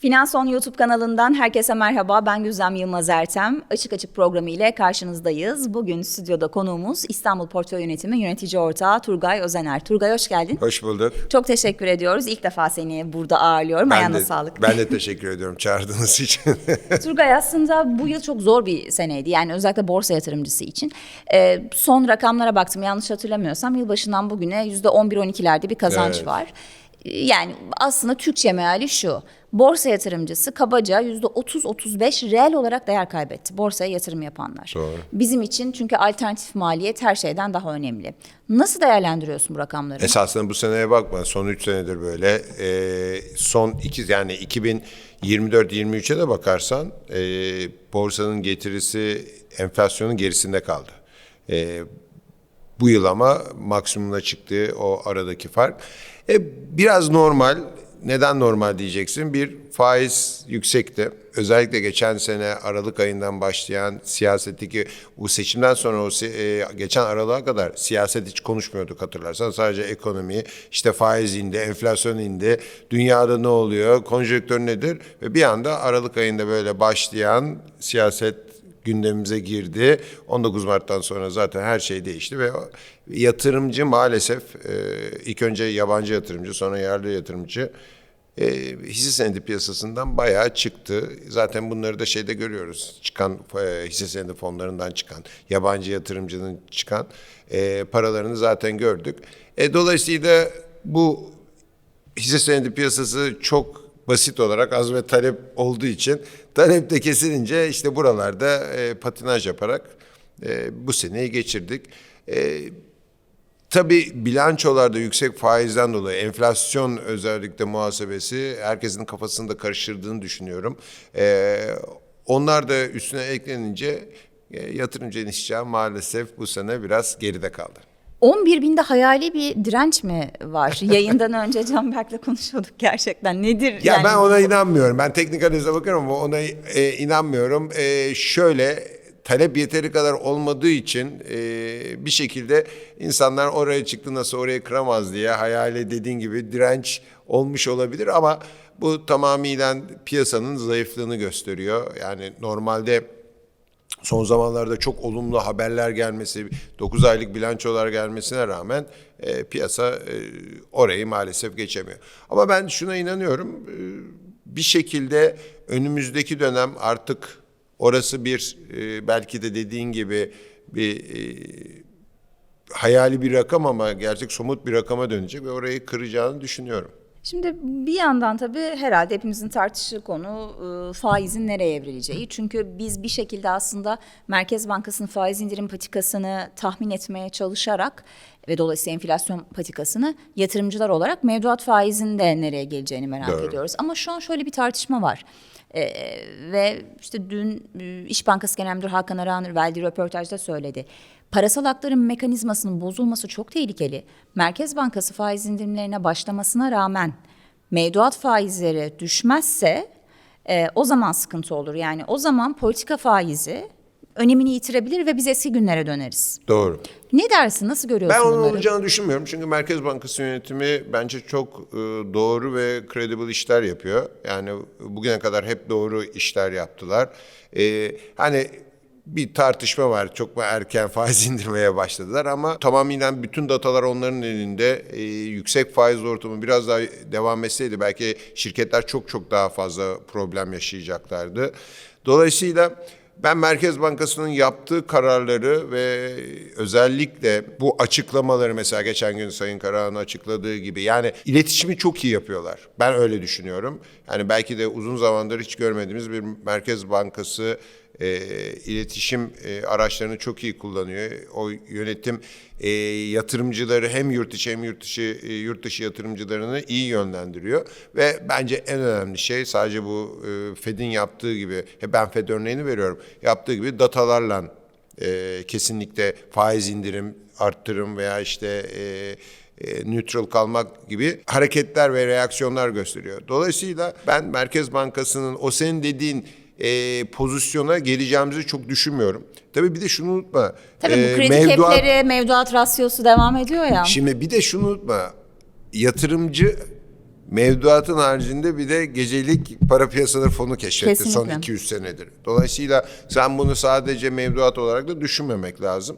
Finanson YouTube kanalından herkese merhaba. Ben Güzem Yılmaz Ertem. Açık Açık programı ile karşınızdayız. Bugün stüdyoda konuğumuz İstanbul Portföy Yönetimi Yönetici Ortağı Turgay Özener. Turgay hoş geldin. Hoş bulduk. Çok teşekkür ediyoruz. İlk defa seni burada ağırlıyorum. Ayağına de, sağlık. Ben de teşekkür ediyorum çağırdığınız için. Turgay aslında bu yıl çok zor bir seneydi. Yani özellikle borsa yatırımcısı için. Ee, son rakamlara baktım yanlış hatırlamıyorsam yılbaşından bugüne %11-12'lerde bir kazanç Evet. var. Yani aslında Türkçe meali şu. Borsa yatırımcısı kabaca %30-35 reel olarak değer kaybetti. Borsaya yatırım yapanlar. Doğru. Bizim için çünkü alternatif maliyet her şeyden daha önemli. Nasıl değerlendiriyorsun bu rakamları? Esasında bu seneye bakma. Son 3 senedir böyle. Ee, son iki yani 2024-23'e de bakarsan e, borsanın getirisi enflasyonun gerisinde kaldı. E, bu yıl ama maksimumuna çıktığı o aradaki fark. E, biraz normal. Neden normal diyeceksin? Bir faiz yüksekti. Özellikle geçen sene Aralık ayından başlayan siyasetteki bu seçimden sonra o e, geçen Aralık'a kadar siyaset hiç konuşmuyorduk hatırlarsan. Sadece ekonomi, işte faiz indi, enflasyon indi, dünyada ne oluyor, konjonktür nedir? Ve bir anda Aralık ayında böyle başlayan siyaset gündemimize girdi. 19 Mart'tan sonra zaten her şey değişti ve yatırımcı maalesef e, ilk önce yabancı yatırımcı sonra yerli yatırımcı e, hisse senedi piyasasından bayağı çıktı. Zaten bunları da şeyde görüyoruz. Çıkan e, hisse senedi fonlarından çıkan, yabancı yatırımcının çıkan paralarını zaten gördük. Dolayısıyla bu hisse senedi piyasası çok basit olarak az ve talep olduğu için talep de kesilince işte buralarda e, patinaj yaparak e, bu seneyi geçirdik. E, tabii bilançolarda yüksek faizden dolayı enflasyon özellikle muhasebesi herkesin kafasını da karıştırdığını düşünüyorum. E, onlar da üstüne eklenince e, yatırımcının işçi maalesef bu sene biraz geride kaldı. 11 binde hayali bir direnç mi var? Yayından önce Canberk'le konuşuyorduk gerçekten. Nedir? Ya yani? ben ona inanmıyorum. Ben teknik analize bakıyorum ama ona e, inanmıyorum. E, şöyle talep yeteri kadar olmadığı için e, bir şekilde insanlar oraya çıktı nasıl orayı kıramaz diye hayali dediğin gibi direnç olmuş olabilir ama bu tamamıyla piyasanın zayıflığını gösteriyor. Yani normalde son zamanlarda çok olumlu haberler gelmesi, 9 aylık bilançolar gelmesine rağmen e, piyasa e, orayı maalesef geçemiyor. Ama ben şuna inanıyorum, e, bir şekilde önümüzdeki dönem artık orası bir e, belki de dediğin gibi bir e, hayali bir rakam ama gerçek somut bir rakama dönecek ve orayı kıracağını düşünüyorum. Şimdi bir yandan tabii herhalde hepimizin tartıştığı konu e, faizin nereye evrileceği. Çünkü biz bir şekilde aslında Merkez Bankası'nın faiz indirim patikasını tahmin etmeye çalışarak ve dolayısıyla enflasyon patikasını yatırımcılar olarak mevduat faizin de nereye geleceğini merak Doğru. ediyoruz. Ama şu an şöyle bir tartışma var. E, ve işte dün İş Bankası Genel Müdürü Hakan Aranır verdiği röportajda söyledi. Parasal aktarım mekanizmasının bozulması çok tehlikeli. Merkez Bankası faiz indirimlerine başlamasına rağmen mevduat faizleri düşmezse e, o zaman sıkıntı olur. Yani o zaman politika faizi önemini yitirebilir ve biz eski günlere döneriz. Doğru. Ne dersin? Nasıl görüyorsun Ben onun bunları? olacağını düşünmüyorum. Çünkü Merkez Bankası yönetimi bence çok e, doğru ve credible işler yapıyor. Yani bugüne kadar hep doğru işler yaptılar. E, hani bir tartışma var. Çok mu erken faiz indirmeye başladılar ama tamamen bütün datalar onların elinde. E, yüksek faiz ortamı biraz daha devam etseydi belki şirketler çok çok daha fazla problem yaşayacaklardı. Dolayısıyla ben Merkez Bankası'nın yaptığı kararları ve özellikle bu açıklamaları mesela geçen gün Sayın Karahan'ın açıkladığı gibi yani iletişimi çok iyi yapıyorlar. Ben öyle düşünüyorum. Yani belki de uzun zamandır hiç görmediğimiz bir Merkez Bankası e, iletişim e, araçlarını çok iyi kullanıyor. O yönetim e, yatırımcıları hem yurt içi hem yurt dışı e, yurt dışı yatırımcılarını iyi yönlendiriyor ve bence en önemli şey sadece bu e, Fed'in yaptığı gibi hep ben Fed örneğini veriyorum. Yaptığı gibi datalarla e, kesinlikle faiz indirim, arttırım veya işte e, e, neutral kalmak gibi hareketler ve reaksiyonlar gösteriyor. Dolayısıyla ben Merkez Bankası'nın o senin dediğin e, pozisyona geleceğimizi çok düşünmüyorum. Tabii bir de şunu unutma. Tabii bu kredi mevduat- kepleri, mevduat rasyosu devam ediyor ya. Şimdi bir de şunu unutma. Yatırımcı mevduatın haricinde bir de gecelik para piyasaları fonu keşfetti son Kesinlikle. 200 senedir. Dolayısıyla sen bunu sadece mevduat olarak da düşünmemek lazım.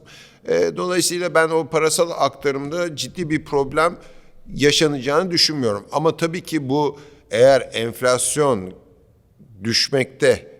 E, dolayısıyla ben o parasal aktarımda ciddi bir problem yaşanacağını düşünmüyorum. Ama tabii ki bu eğer enflasyon düşmekte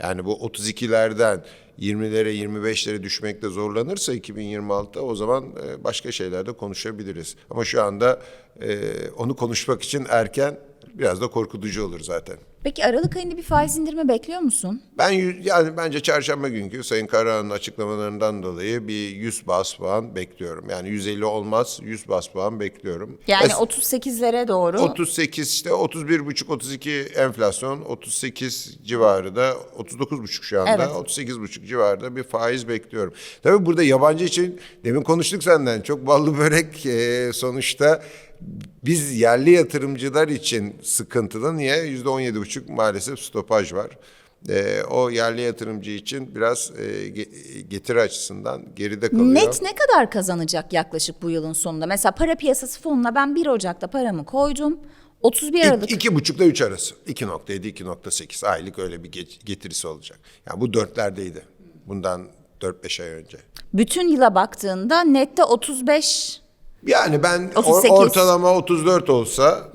yani bu 32'lerden 20'lere 25'lere düşmekte zorlanırsa 2026'da o zaman e, başka şeylerde konuşabiliriz. Ama şu anda e, onu konuşmak için erken biraz da korkutucu olur zaten. Peki Aralık ayında bir faiz indirme bekliyor musun? Ben yani bence çarşamba günkü Sayın Karahan'ın açıklamalarından dolayı bir 100 bas puan bekliyorum. Yani 150 olmaz 100 bas puan bekliyorum. Yani Es- 38'lere doğru. 38 işte 31 buçuk 32 enflasyon 38 civarı da 39 buçuk şu anda Evet. 38 buçuk civarında bir faiz bekliyorum. Tabii burada yabancı için demin konuştuk senden çok ballı börek e, sonuçta biz yerli yatırımcılar için sıkıntılı niye yüzde 17 buçuk maalesef stopaj var. E, o yerli yatırımcı için biraz e, ge- getiri açısından geride kalıyor. Net ne kadar kazanacak yaklaşık bu yılın sonunda? Mesela para piyasası fonuna ben 1 Ocak'ta paramı koydum. 31 Aralık İki, iki buçukla üç arası. 2.7, 2.8 aylık öyle bir ge- getirisi olacak. Yani bu dörtlerdeydi. Bundan 4-5 ay önce. bütün yıla baktığında nette 35 Yani ben or- 38. ortalama 34 olsa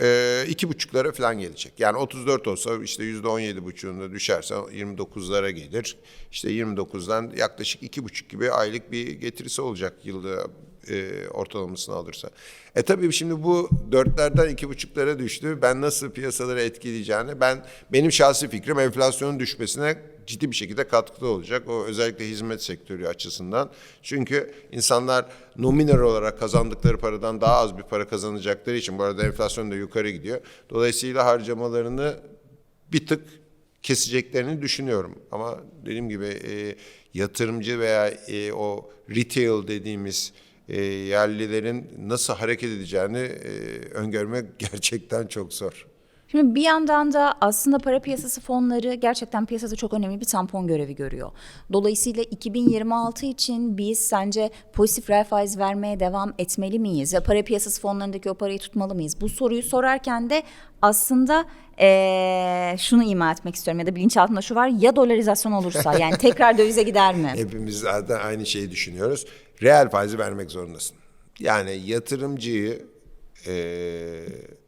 e, iki buçuklara falan gelecek. Yani 34 olsa işte yüzde 17 buçuğunda düşerse 29'lara gelir. İşte 29'dan yaklaşık iki buçuk gibi aylık bir getirisi olacak yılda e, ortalamasını alırsa. E tabii şimdi bu dörtlerden iki buçuklara düştü. Ben nasıl piyasaları etkileyeceğini ben benim şahsi fikrim enflasyonun düşmesine ciddi bir şekilde katkıda olacak. O özellikle hizmet sektörü açısından. Çünkü insanlar nominal olarak kazandıkları paradan daha az bir para kazanacakları için bu arada enflasyon da yukarı gidiyor. Dolayısıyla harcamalarını bir tık keseceklerini düşünüyorum. Ama dediğim gibi e, yatırımcı veya e, o retail dediğimiz e, yerlilerin nasıl hareket edeceğini e, öngörmek gerçekten çok zor. Şimdi bir yandan da aslında para piyasası fonları gerçekten piyasada çok önemli bir tampon görevi görüyor. Dolayısıyla 2026 için biz sence pozitif reel faiz vermeye devam etmeli miyiz? Ve para piyasası fonlarındaki o parayı tutmalı mıyız? Bu soruyu sorarken de aslında eee, şunu ima etmek istiyorum ya da bilinçaltımda şu var ya dolarizasyon olursa yani tekrar dövize gider mi? Hepimiz zaten aynı şeyi düşünüyoruz. Reel faizi vermek zorundasın. Yani yatırımcıyı eee,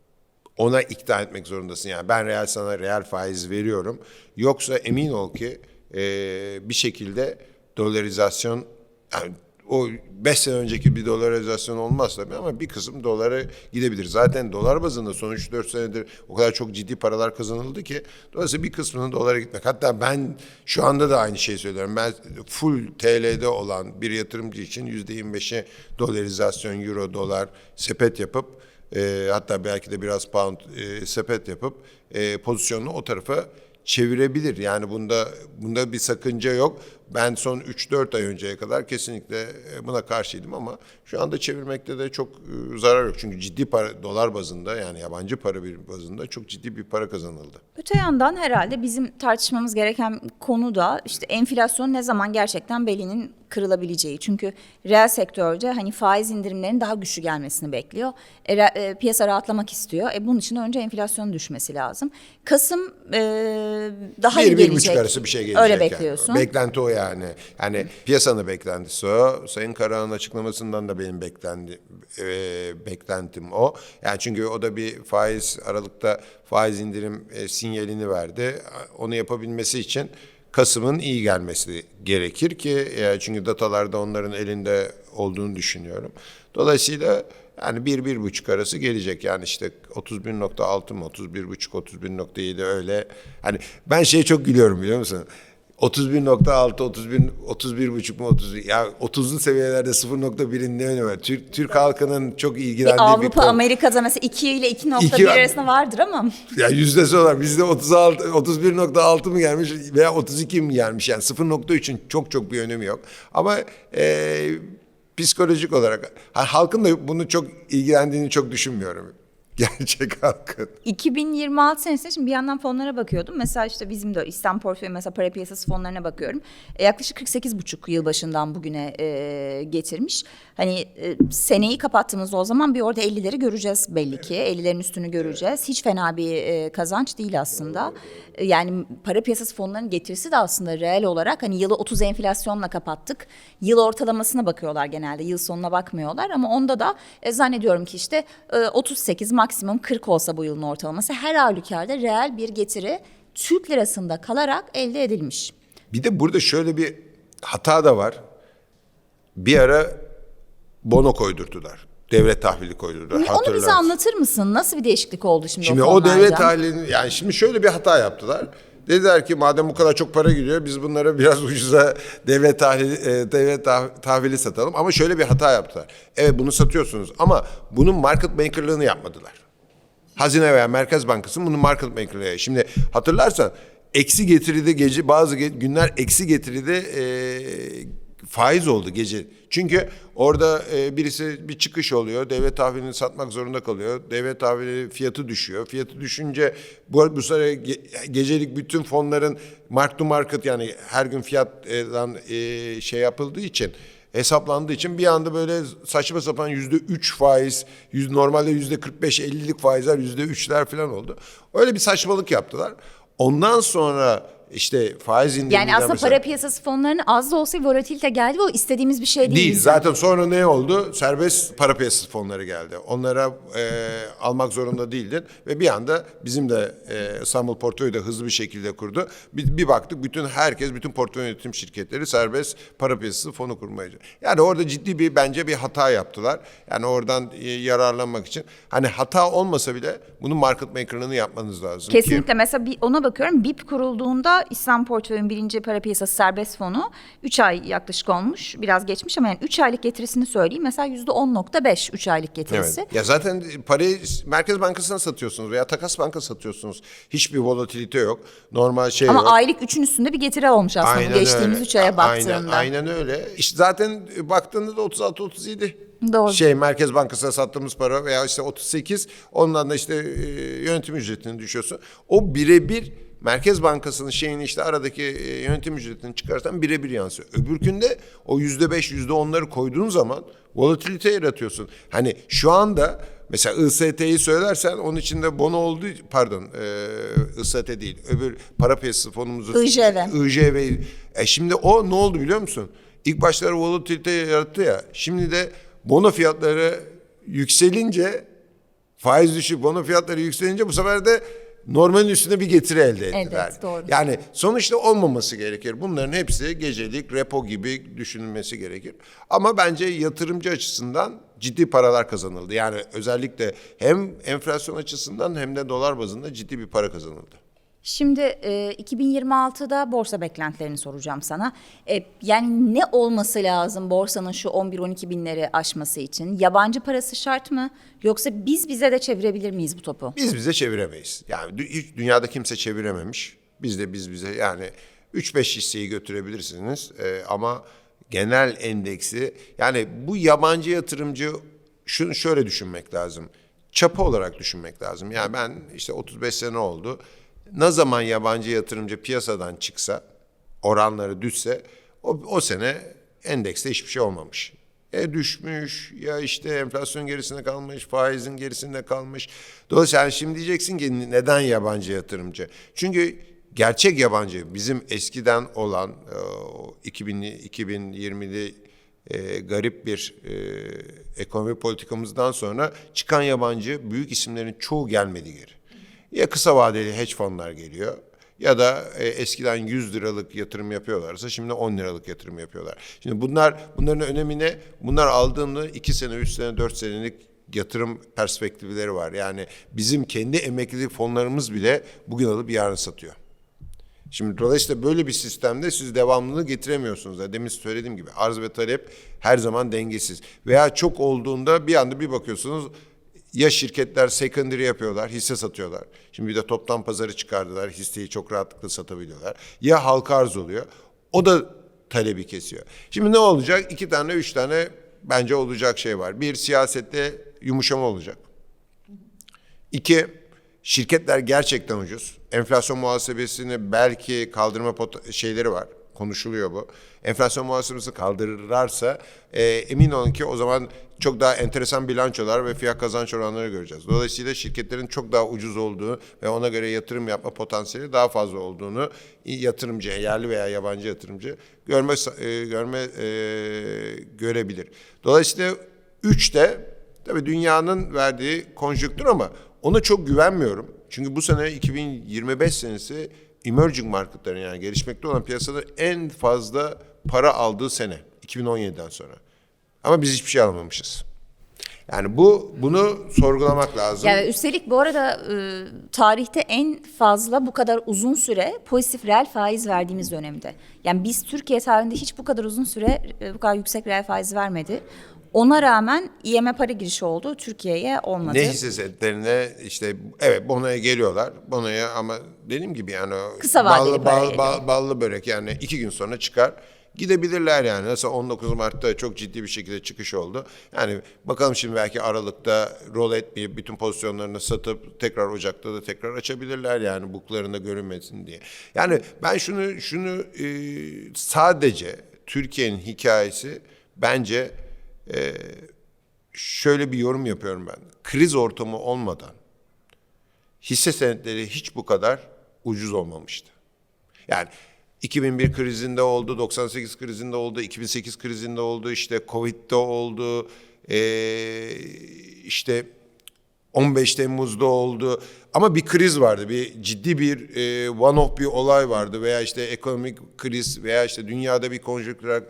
ona ikna etmek zorundasın. Yani ben reel sana reel faiz veriyorum. Yoksa emin ol ki eee, bir şekilde dolarizasyon yani o 5 sene önceki bir dolarizasyon olmaz tabii ama bir kısım dolara gidebilir. Zaten dolar bazında son 3-4 senedir o kadar çok ciddi paralar kazanıldı ki dolayısıyla bir kısmının dolara gitmek. Hatta ben şu anda da aynı şeyi söylüyorum. Ben full TL'de olan bir yatırımcı için %25'i dolarizasyon, euro, dolar sepet yapıp e, hatta belki de biraz pound e, sepet yapıp e, pozisyonunu o tarafa çevirebilir. Yani bunda bunda bir sakınca yok. Ben son 3-4 ay önceye kadar kesinlikle e, buna karşıydım ama şu anda çevirmekte de çok e, zarar yok. Çünkü ciddi para dolar bazında yani yabancı para bir bazında çok ciddi bir para kazanıldı. Öte yandan herhalde bizim tartışmamız gereken konu da işte enflasyon ne zaman gerçekten belinin kırılabileceği. Çünkü reel sektörde hani faiz indirimlerinin daha güçlü gelmesini bekliyor. E, e, piyasa rahatlamak istiyor. E, bunun için önce enflasyon düşmesi lazım. Kasım e, daha iyi bir, bir gelecek. buçuk arası bir şey gelecek. Öyle yani. bekliyorsun. Beklenti o yani. Yani piyasanın beklentisi o. Sayın Karahan'ın açıklamasından da benim beklendi, e, beklentim o. Yani çünkü o da bir faiz Aralık'ta faiz indirim e, sinyalini verdi. Onu yapabilmesi için Kasım'ın iyi gelmesi gerekir ki e, çünkü datalarda onların elinde olduğunu düşünüyorum. Dolayısıyla yani bir, bir buçuk arası gelecek. Yani işte 31.6 mı, 31.5, 31.7 öyle. Hani ben şeye çok gülüyorum biliyor musun? 31.6, 31, 31 buçuk mu 30 ya 30'lu seviyelerde 0.1'in ne önemi var? Türk, Türk halkının çok ilgilendiği bir, Avrupa konu. Amerika'da mesela 2 ile 2.1 İki- arasında vardır ama Ya yüzdesi olarak bizde 36, 31.6 mı gelmiş veya 32 mi gelmiş? Yani 0.3'ün çok çok bir önemi yok. Ama e, psikolojik olarak ha, halkın da bunu çok ilgilendiğini çok düşünmüyorum. Gerçek halkın. 2026 senesinde şimdi bir yandan fonlara bakıyordum. Mesela işte bizim de İslam portföyü mesela para piyasası fonlarına bakıyorum. E, yaklaşık 48,5 yıl başından bugüne e, getirmiş. Hani e, seneyi kapattığımızda o zaman bir orada 50'leri göreceğiz belli ki. 50'lerin üstünü göreceğiz. Hiç fena bir e, kazanç değil aslında. E, yani para piyasası fonlarının getirisi de aslında reel olarak hani yılı 30 enflasyonla kapattık. Yıl ortalamasına bakıyorlar genelde. Yıl sonuna bakmıyorlar ama onda da e, zannediyorum ki işte e, 38 maksimum 40 olsa bu yılın ortalaması her halükarda reel bir getiri Türk lirasında kalarak elde edilmiş. Bir de burada şöyle bir hata da var. Bir ara bono koydurdular. Devlet tahvili koydurdular. Onu bize anlatır mısın? Nasıl bir değişiklik oldu şimdi, Şimdi o o fonlarda? devlet tahvilini yani şimdi şöyle bir hata yaptılar. Dediler ki madem bu kadar çok para gidiyor biz bunlara biraz ucuza devlet tahvili, e, devlet tah- tahvili satalım. Ama şöyle bir hata yaptılar. Evet bunu satıyorsunuz ama bunun market makerlığını yapmadılar. Hazine veya Merkez Bankası bunun market makerlığı. Şimdi hatırlarsan eksi getiride gece bazı günler eksi getiride e, faiz oldu gece. Çünkü orada e, birisi bir çıkış oluyor. Devlet tahvilini satmak zorunda kalıyor. Devlet tahvili fiyatı düşüyor. Fiyatı düşünce bu, bu sefer ge- gecelik bütün fonların mark to market yani her gün fiyattan e, şey yapıldığı için hesaplandığı için bir anda böyle saçma sapan yüzde üç faiz, yüz, normalde yüzde 45-50'lik faizler yüzde üçler falan oldu. Öyle bir saçmalık yaptılar. Ondan sonra işte faiz indiriminden Yani aslında mesela- para piyasası fonlarının az da olsa volatilite geldi ve o istediğimiz bir şey değil. Değil. bizim. Zaten sonra ne oldu? Serbest para piyasası fonları geldi. Onlara e, almak zorunda değildin. Ve bir anda bizim de e, İstanbul Portföyü de hızlı bir şekilde kurdu. Bir, bir baktık bütün herkes, bütün portföy yönetim şirketleri serbest para piyasası fonu kurmaya. Yani orada ciddi bir bence bir hata yaptılar. Yani oradan e, yararlanmak için. Hani hata olmasa bile bunun market maker'ını yapmanız lazım. ki- Kesinlikle mesela bir, ona bakıyorum BIP kurulduğunda İslam Portföy'ün birinci para piyasası serbest fonu 3 ay yaklaşık olmuş biraz geçmiş ama yani 3 aylık getirisini söyleyeyim mesela %10.5 3 aylık getirisi. Evet. Ya zaten parayı Merkez Bankası'na satıyorsunuz veya Takas Banka satıyorsunuz. Hiçbir volatilite yok. Normal şey Ama yok. aylık 3'ün üstünde bir getiri olmuş aslında bu geçtiğimiz 3 aya baktığında. Aynen, aynen öyle. İşte zaten baktığında da 36-37. Doğru. Şey Merkez Bankası'na sattığımız para veya işte 38 ondan da işte e, yönetim ücretini düşüyorsun. O birebir Merkez Bankası'nın şeyini işte aradaki e, yönetim ücretini çıkarsan birebir yansıyor. Öbürkünde o yüzde beş, yüzde onları koyduğun zaman volatilite yaratıyorsun. Hani şu anda mesela IST'yi söylersen onun içinde bono olduğu pardon e, IST değil öbür para piyasası fonumuzu IJV. IJV. E şimdi o ne oldu biliyor musun? İlk başları volatilite yarattı ya. Şimdi de bono fiyatları yükselince faiz düşüp bono fiyatları yükselince bu sefer de normalin üstüne bir getiri elde ettiler. Evet, doğru. Yani sonuçta olmaması gerekir. Bunların hepsi gecelik repo gibi düşünülmesi gerekir. Ama bence yatırımcı açısından ciddi paralar kazanıldı. Yani özellikle hem enflasyon açısından hem de dolar bazında ciddi bir para kazanıldı. Şimdi e, 2026'da borsa beklentilerini soracağım sana. E, yani ne olması lazım borsanın şu 11-12 binleri aşması için? Yabancı parası şart mı? Yoksa biz bize de çevirebilir miyiz bu topu? Biz bize çeviremeyiz. Yani dü- dünyada kimse çevirememiş. Biz de biz bize yani 3-5 hisseyi götürebilirsiniz Ee, ama genel endeksi yani bu yabancı yatırımcı şunu şöyle düşünmek lazım. Çapa olarak düşünmek lazım. Yani ben işte 35 sene oldu. Ne zaman yabancı yatırımcı piyasadan çıksa, oranları düşse o, o sene endekste hiçbir şey olmamış. E düşmüş ya işte enflasyon gerisinde kalmış, faizin gerisinde kalmış. Dolayısıyla yani şimdi diyeceksin ki neden yabancı yatırımcı? Çünkü gerçek yabancı bizim eskiden olan e, o 2000'li 2020'li e, garip bir e, ekonomi politikamızdan sonra çıkan yabancı büyük isimlerin çoğu gelmedi geri. Ya kısa vadeli hedge fonlar geliyor ya da e, eskiden 100 liralık yatırım yapıyorlarsa şimdi 10 liralık yatırım yapıyorlar. Şimdi bunlar bunların önemi ne? Bunlar aldığında 2 sene, 3 sene, 4 senelik yatırım perspektifleri var. Yani bizim kendi emeklilik fonlarımız bile bugün alıp yarın satıyor. Şimdi dolayısıyla böyle bir sistemde siz devamlılığı getiremiyorsunuz. Yani Demin söylediğim gibi arz ve talep her zaman dengesiz. Veya çok olduğunda bir anda bir bakıyorsunuz ya şirketler secondary yapıyorlar, hisse satıyorlar. Şimdi bir de toptan pazarı çıkardılar, hisseyi çok rahatlıkla satabiliyorlar. Ya halka arz oluyor, o da talebi kesiyor. Şimdi ne olacak? İki tane, üç tane bence olacak şey var. Bir, siyasette yumuşama olacak. İki, şirketler gerçekten ucuz. Enflasyon muhasebesini belki kaldırma şeyleri var. Konuşuluyor bu. Enflasyon muhasebesi kaldırırlarsa e, emin olun ki o zaman çok daha enteresan bilançolar ve fiyat kazanç oranları göreceğiz. Dolayısıyla şirketlerin çok daha ucuz olduğu ve ona göre yatırım yapma potansiyeli daha fazla olduğunu yatırımcı, yerli veya yabancı yatırımcı görme e, görme e, görebilir. Dolayısıyla üç de tabii dünyanın verdiği konjonktür ama ona çok güvenmiyorum. Çünkü bu sene 2025 senesi emerging marketlerin yani gelişmekte olan piyasada en fazla para aldığı sene 2017'den sonra. Ama biz hiçbir şey almamışız. Yani bu bunu sorgulamak lazım. Yani üstelik bu arada e, tarihte en fazla bu kadar uzun süre pozitif reel faiz verdiğimiz dönemde. Yani biz Türkiye tarihinde hiç bu kadar uzun süre e, bu kadar yüksek reel faiz vermedi. Ona rağmen IMF para girişi oldu. Türkiye'ye olmadı. Ne hisse senetlerine işte evet bonoya geliyorlar. Bonoya ama dediğim gibi yani Kısa ballı, bal- bal- ballı börek yani iki gün sonra çıkar. Gidebilirler yani. Mesela 19 Mart'ta çok ciddi bir şekilde çıkış oldu. Yani bakalım şimdi belki Aralık'ta rol etmeyip bütün pozisyonlarını satıp tekrar Ocak'ta da tekrar açabilirler yani buklarında görünmesin diye. Yani ben şunu şunu e, sadece Türkiye'nin hikayesi bence e, şöyle bir yorum yapıyorum ben. Kriz ortamı olmadan hisse senetleri hiç bu kadar ucuz olmamıştı. Yani 2001 krizinde oldu, 98 krizinde oldu, 2008 krizinde oldu, işte Covid'de oldu, ee, işte 15 Temmuz'da oldu. Ama bir kriz vardı, bir ciddi bir e, one-off bir olay vardı veya işte ekonomik kriz veya işte dünyada bir konjonktürel.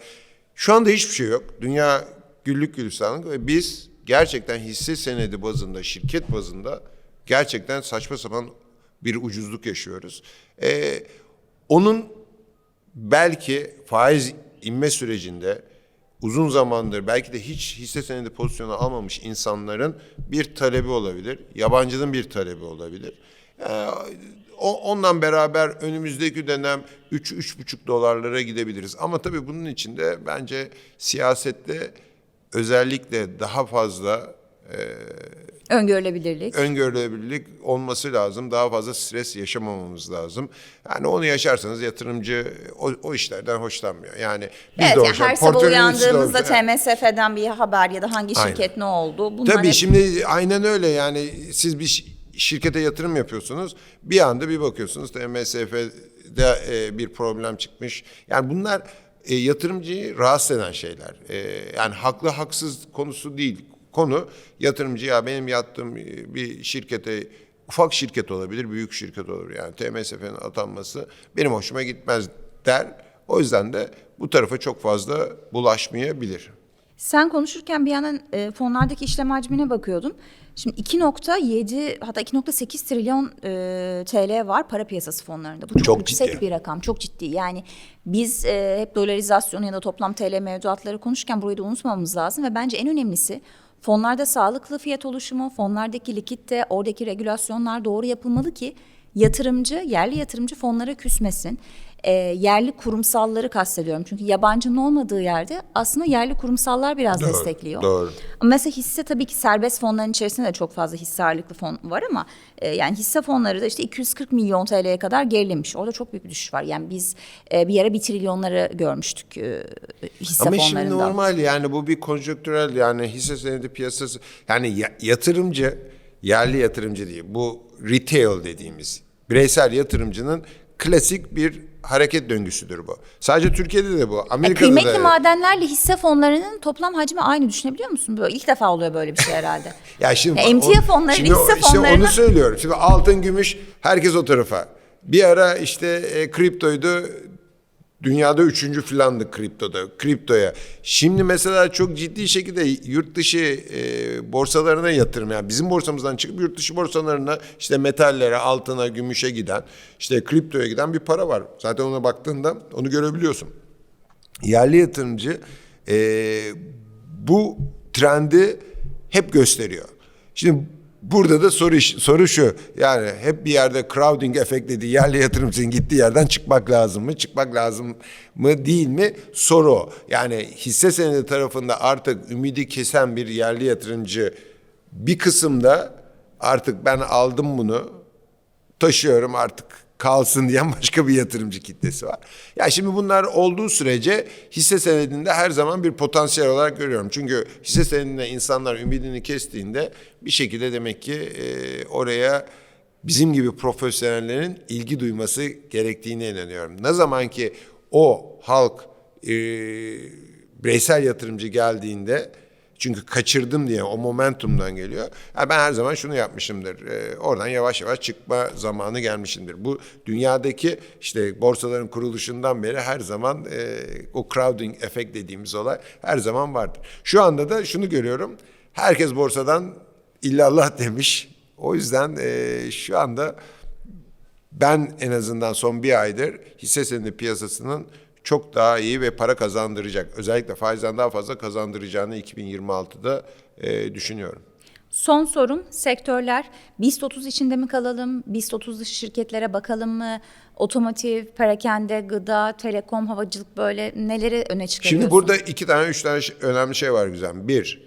Şu anda hiçbir şey yok. Dünya güllük gülistanlık ve biz gerçekten hisse senedi bazında, şirket bazında gerçekten saçma sapan bir ucuzluk yaşıyoruz. Ee, onun belki faiz inme sürecinde uzun zamandır belki de hiç hisse senedi pozisyonu almamış insanların bir talebi olabilir. Yabancının bir talebi olabilir. Ee, ondan beraber önümüzdeki dönem 3-3,5 dolarlara gidebiliriz. Ama tabii bunun için de bence siyasette özellikle daha fazla Öngörülebilirlik. öngörülebilirlik olması lazım. Daha fazla stres yaşamamamız lazım. Yani onu yaşarsanız yatırımcı o, o işlerden hoşlanmıyor. Yani biz Evet de yani hoşlan- her sabah uyandığımızda TMSF'den bir haber ya da hangi Aynen. şirket ne oldu bunlar Tabii hep- şimdi aynen öyle yani siz bir şi- şirkete yatırım yapıyorsunuz. Bir anda bir bakıyorsunuz MSF'de e, bir problem çıkmış. Yani bunlar e, yatırımcıyı rahatsız eden şeyler. E, yani haklı haksız konusu değil. Konu yatırımcı ya benim yattığım e, bir şirkete ufak şirket olabilir, büyük şirket olabilir. Yani TMSF'nin atanması benim hoşuma gitmez der. O yüzden de bu tarafa çok fazla bulaşmayabilir. Sen konuşurken bir yandan e, fonlardaki işlem hacmine bakıyordum. Şimdi 2.7 hatta 2.8 trilyon e, TL var para piyasası fonlarında. Bu çok, Çok yüksek ciddi. bir rakam, çok ciddi. Yani biz e, hep dolarizasyonu ya da toplam TL mevduatları konuşurken burayı da unutmamamız lazım ve bence en önemlisi fonlarda sağlıklı fiyat oluşumu, fonlardaki likitte, oradaki regülasyonlar doğru yapılmalı ki yatırımcı, yerli yatırımcı fonlara küsmesin. E, yerli kurumsalları kastediyorum. Çünkü yabancının olmadığı yerde aslında yerli kurumsallar biraz Doğru, destekliyor. doğru. Ama Mesela hisse tabii ki serbest fonların içerisinde de çok fazla hisse ağırlıklı fon var ama e, yani hisse fonları da işte 240 milyon TL'ye kadar gerilemiş. Orada çok büyük bir düşüş var. Yani biz e, bir yere bir trilyonları görmüştük e, hisse Ama şimdi fonlarında. normal yani bu bir konjonktürel yani hisse senedi piyasası yani ya- yatırımcı yerli yatırımcı değil bu retail dediğimiz bireysel yatırımcının klasik bir hareket döngüsüdür bu. Sadece Türkiye'de de bu. E, Amerika'da kıymetli da. madenlerle hisse fonlarının toplam hacmi aynı düşünebiliyor musun? Böyle ilk defa oluyor böyle bir şey herhalde. Ya şimdi Ya bak, emtia fonları, hisse işte fonlarına- onu söylüyorum. Şimdi altın, gümüş herkes o tarafa. Bir ara işte e, kriptoydu. Dünyada üçüncü filandı kriptoda, kriptoya. Şimdi mesela çok ciddi şekilde yurt dışı e, borsalarına yatırım. Yani bizim borsamızdan çıkıp yurt dışı borsalarına işte metallere, altına, gümüşe giden, işte kriptoya giden bir para var. Zaten ona baktığında onu görebiliyorsun. Yerli yatırımcı e, bu trendi hep gösteriyor. Şimdi burada da soru soru şu. Yani hep bir yerde crowding efekt dediği yerli yatırımcının gittiği yerden çıkmak lazım mı? Çıkmak lazım mı değil mi? Soru. Yani hisse senedi tarafında artık ümidi kesen bir yerli yatırımcı bir kısımda artık ben aldım bunu taşıyorum artık kalsın diyen başka bir yatırımcı kitlesi var. Ya şimdi bunlar olduğu sürece hisse senedinde her zaman bir potansiyel olarak görüyorum. Çünkü hisse senedinde insanlar ümidini kestiğinde bir şekilde demek ki e, oraya bizim gibi profesyonellerin ilgi duyması gerektiğine inanıyorum. Ne zaman ki o halk e, bireysel yatırımcı geldiğinde çünkü kaçırdım diye o momentumdan geliyor. Ya ben her zaman şunu yapmışımdır. Ee, oradan yavaş yavaş çıkma zamanı gelmişimdir. Bu dünyadaki işte borsaların kuruluşundan beri her zaman e, o crowding efekt dediğimiz olay her zaman vardır. Şu anda da şunu görüyorum. Herkes borsadan illallah demiş. O yüzden e, şu anda ben en azından son bir aydır hisse senedi piyasasının çok daha iyi ve para kazandıracak. Özellikle faizden daha fazla kazandıracağını 2026'da e, düşünüyorum. Son sorum sektörler BIST 30 içinde mi kalalım? BIST 30 dışı şirketlere bakalım mı? Otomotiv, perakende, gıda, telekom, havacılık böyle neleri öne çıkarıyorsun? Şimdi burada iki tane, üç tane önemli şey var güzel. Bir,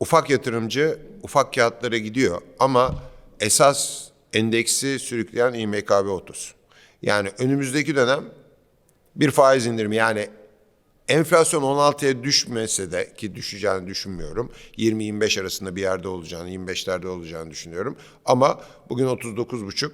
ufak yatırımcı ufak kağıtlara gidiyor ama esas endeksi sürükleyen İMKB 30. Yani önümüzdeki dönem bir faiz indirimi yani enflasyon 16'ya düşmese de ki düşeceğini düşünmüyorum. 20-25 arasında bir yerde olacağını, 25'lerde olacağını düşünüyorum. Ama bugün 39,5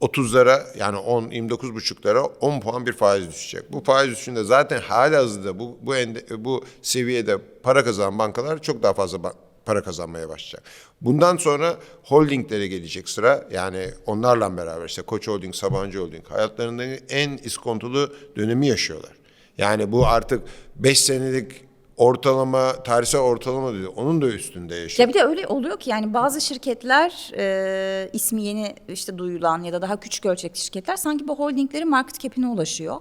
30'lara yani 10 29,5'lara 10 puan bir faiz düşecek. Bu faiz düşüşünde zaten halihazırda bu bu ende, bu seviyede para kazanan bankalar çok daha fazla para kazanmaya başlayacak. Bundan sonra holdinglere gelecek sıra. Yani onlarla beraber işte Koç Holding, Sabancı Holding hayatlarında en iskontolu dönemi yaşıyorlar. Yani bu artık 5 senelik ortalama, tarihsel ortalama değil, onun da üstünde yaşıyor. Ya bir de öyle oluyor ki yani bazı şirketler e, ismi yeni işte duyulan ya da daha küçük ölçekli şirketler sanki bu holdinglerin market cap'ine ulaşıyor.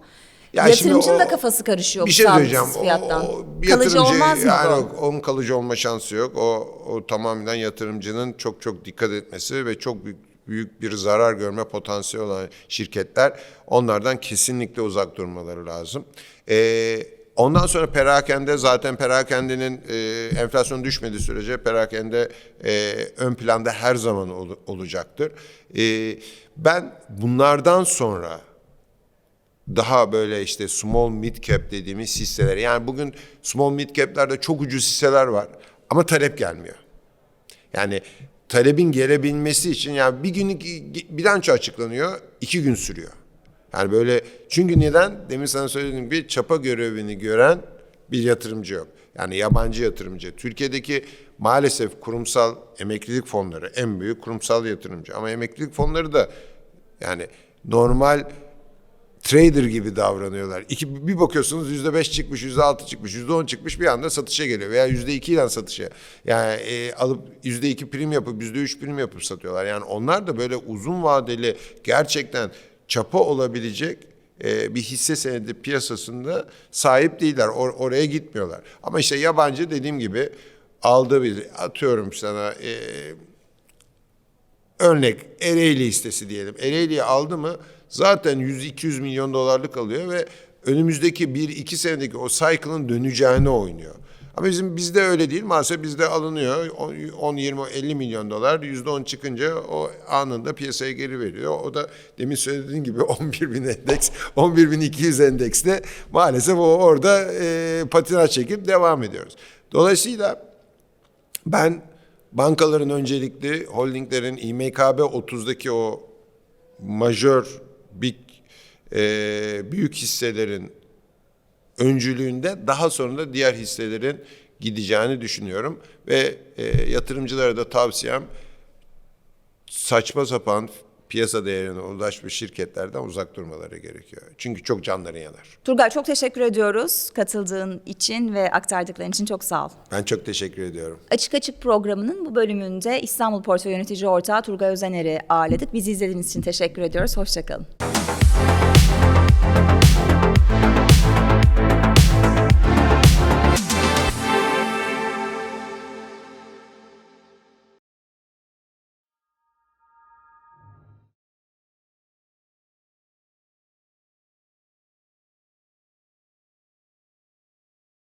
Ya Yatırımcının da kafası karışıyor bir bu şey sağlıksız söyleyeceğim. fiyattan. O, o bir Kalıcı olmaz mı yani bu? Onun kalıcı olma şansı yok. O, o tamamen yatırımcının çok çok dikkat etmesi ve çok büyük, büyük bir zarar görme potansiyeli olan şirketler onlardan kesinlikle uzak durmaları lazım. Ee, ondan sonra perakende zaten perakendenin e, enflasyon düşmediği sürece perakende e, ön planda her zaman ol- olacaktır. E, ben bunlardan sonra daha böyle işte small mid cap dediğimiz hisseler. Yani bugün small mid cap'lerde çok ucuz hisseler var ama talep gelmiyor. Yani talebin gelebilmesi için yani bir günlük bilanço açıklanıyor, iki gün sürüyor. Yani böyle çünkü neden? Demin sana söylediğim gibi çapa görevini gören bir yatırımcı yok. Yani yabancı yatırımcı. Türkiye'deki maalesef kurumsal emeklilik fonları en büyük kurumsal yatırımcı. Ama emeklilik fonları da yani normal trader gibi davranıyorlar. İki, bir bakıyorsunuz yüzde beş çıkmış, yüzde altı çıkmış, yüzde on çıkmış bir anda satışa geliyor. Veya yüzde iki ile satışa. Yani e, alıp yüzde iki prim yapıp yüzde üç prim yapıp satıyorlar. Yani onlar da böyle uzun vadeli gerçekten çapa olabilecek e, bir hisse senedi piyasasında sahip değiller. Or- oraya gitmiyorlar. Ama işte yabancı dediğim gibi aldığı bir atıyorum sana e, Örnek Ereğli hissesi diyelim. Ereğli'yi aldı mı zaten 100-200 milyon dolarlık alıyor ve önümüzdeki 1-2 senedeki o cycle'ın döneceğini oynuyor. Ama bizim bizde öyle değil. Maalesef bizde alınıyor 10, 20, 50 milyon dolar %10 çıkınca o anında piyasaya geri veriyor. O da demin söylediğin gibi 11 bin endeks, 11 bin 200 endeksle maalesef o orada e, patinaj çekip devam ediyoruz. Dolayısıyla ben bankaların öncelikli holdinglerin İMKB 30'daki o majör big e, büyük hisselerin öncülüğünde daha sonra da diğer hisselerin gideceğini düşünüyorum. Ve e, yatırımcılara da tavsiyem saçma sapan piyasa değerine ulaşmış şirketlerden uzak durmaları gerekiyor. Çünkü çok canları yanar. Turgay çok teşekkür ediyoruz katıldığın için ve aktardıkların için çok sağ ol. Ben çok teşekkür ediyorum. Açık Açık programının bu bölümünde İstanbul Portföy Yönetici Ortağı Turgay Özener'i ağırladık. Bizi izlediğiniz için teşekkür ediyoruz. Hoşçakalın.